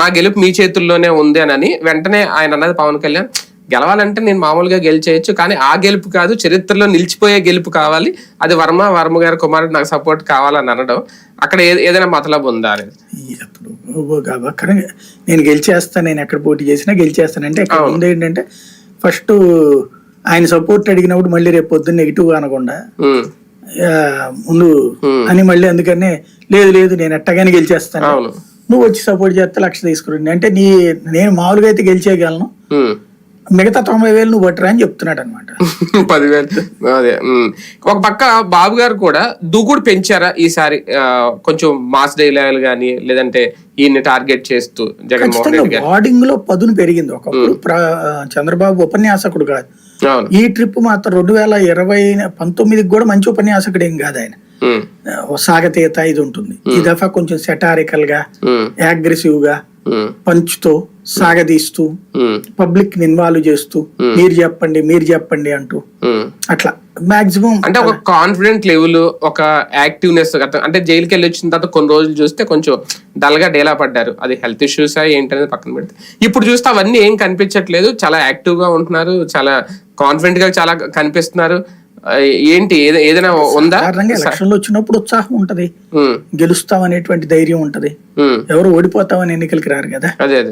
నా గెలుపు మీ చేతుల్లోనే ఉంది అని వెంటనే ఆయన అన్నది పవన్ కళ్యాణ్ గెలవాలంటే నేను మామూలుగా గెలిచేయచ్చు కానీ ఆ గెలుపు కాదు చరిత్రలో నిలిచిపోయే గెలుపు కావాలి. అది వర్మ వర్మ గారి కుమారుడు నాకు సపోర్ట్ కావాలని అనడం. అక్కడ ఏదైనా మతలబు ఉందా అనేది? అక్కడ నేను గెలిచేస్తాను నేను ఎక్కడ పోటీ చేసినా గెలిచేస్తానంటే ఇక్కడ ముందు ఏంటంటే ఫస్ట్ ఆయన సపోర్ట్ అడిగినప్పుడు మళ్ళీ రేపు పొద్దున్న నెగిటివ్ అనకుండా ముందు అని మళ్ళీ అందుకనే లేదు లేదు నేను ఎట్టగానే గెలిచేస్తాను. అవును. నువ్వు వచ్చి సపోర్ట్ చేస్తే లక్ష తీసుకురండి. అంటే నీ నేను మామూలుగా అయితే గెలిచేయగలను. మిగతా తొంభై వేలు నువ్వు పట్టరా అని చెప్తున్నాడు అనమాట పదివేలు. అదే. ఒక పక్క బాబు గారు కూడా దూకుడు పెంచారా ఈసారి? కొంచెం మాస్ డైలాగులు కానీ లేదంటే ఈయన్ని టార్గెట్ చేస్తూ జగన్మోహన్ రెడ్డి గారు. వార్డింగ్లో పదును పెరిగింది. ఒకప్పుడు చంద్రబాబు ఉపన్యాసకుడు కాదు. ఈ ట్రిప్ మాత్రం రెండు వేల ఇరవై పంతొమ్మిదికి కూడా మంచి ఉపన్యాసకుడు ఏం కాదు ఆయన. సాగతీత ఇది ఉంటుంది. ఈ దఫా కొంచెం సెటారికల్గా అగ్రెసివ్గా పంచుతో సాగదీస్తూ పబ్లిక్ని ఇన్వాల్వ్ చేస్తూ మీరు చెప్పండి మీరు చెప్పండి అంటూ. అట్లా. మాక్సిమం అంటే ఒక కాన్ఫిడెంట్ లెవెల్ ఒక యాక్టివ్నెస్ అంటే జైలుకి వెళ్ళి వచ్చిన తర్వాత కొన్ని రోజులు చూస్తే కొంచెం డల్గా డేలా పడ్డారు. అది హెల్త్ ఇష్యూస్ ఏంటనేది పక్కన పెడితే. ఇప్పుడు చూస్తే అవన్నీ ఏం కనిపించట్లేదు. చాలా యాక్టివ్గా ఉంటున్నారు. చాలా కాన్ఫిడెంట్గా చాలా కనిపిస్తున్నారు. ఏంటి? ఏద- ఏదైనా ఉందా? ఎలక్షన్లు వచ్చినప్పుడు ఉత్సాహం ఉంటది. గెలుస్తాం అనేటువంటి ధైర్యం ఉంటది. ఎవరు ఓడిపోతామని ఎన్నికలకి రారు కదా. అదే.